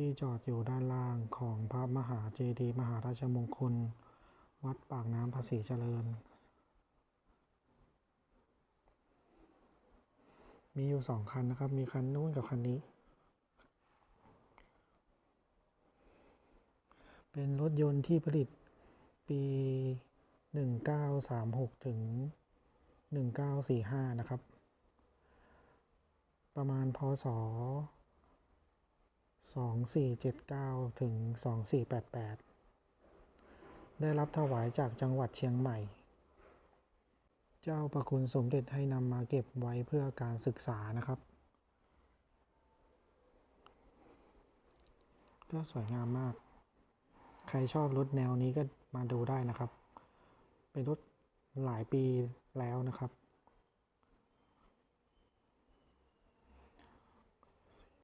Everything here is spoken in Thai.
ที่จอดอยู่ด้านล่างของพระมหาเจดีย์มหาราชมงคล วัดปากน้ำภาษีเจริญ มีอยู่สองคันนะครับ มีคันนู้นกับคันนี้ เป็นรถยนต์ที่ผลิตปี 1936 ถึง 1945 นะครับ ประมาณพศ 2479 ถึง 2488 ได้รับถวายจากจังหวัดเชียงใหม่ เจ้าประคุณสมเด็จให้นำมาเก็บไว้เพื่อการศึกษานะครับ ก็สวยงามมาก ใครชอบรถแนวนี้ก็มาดูได้นะครับ เป็นรถหลายปีแล้วนะครับ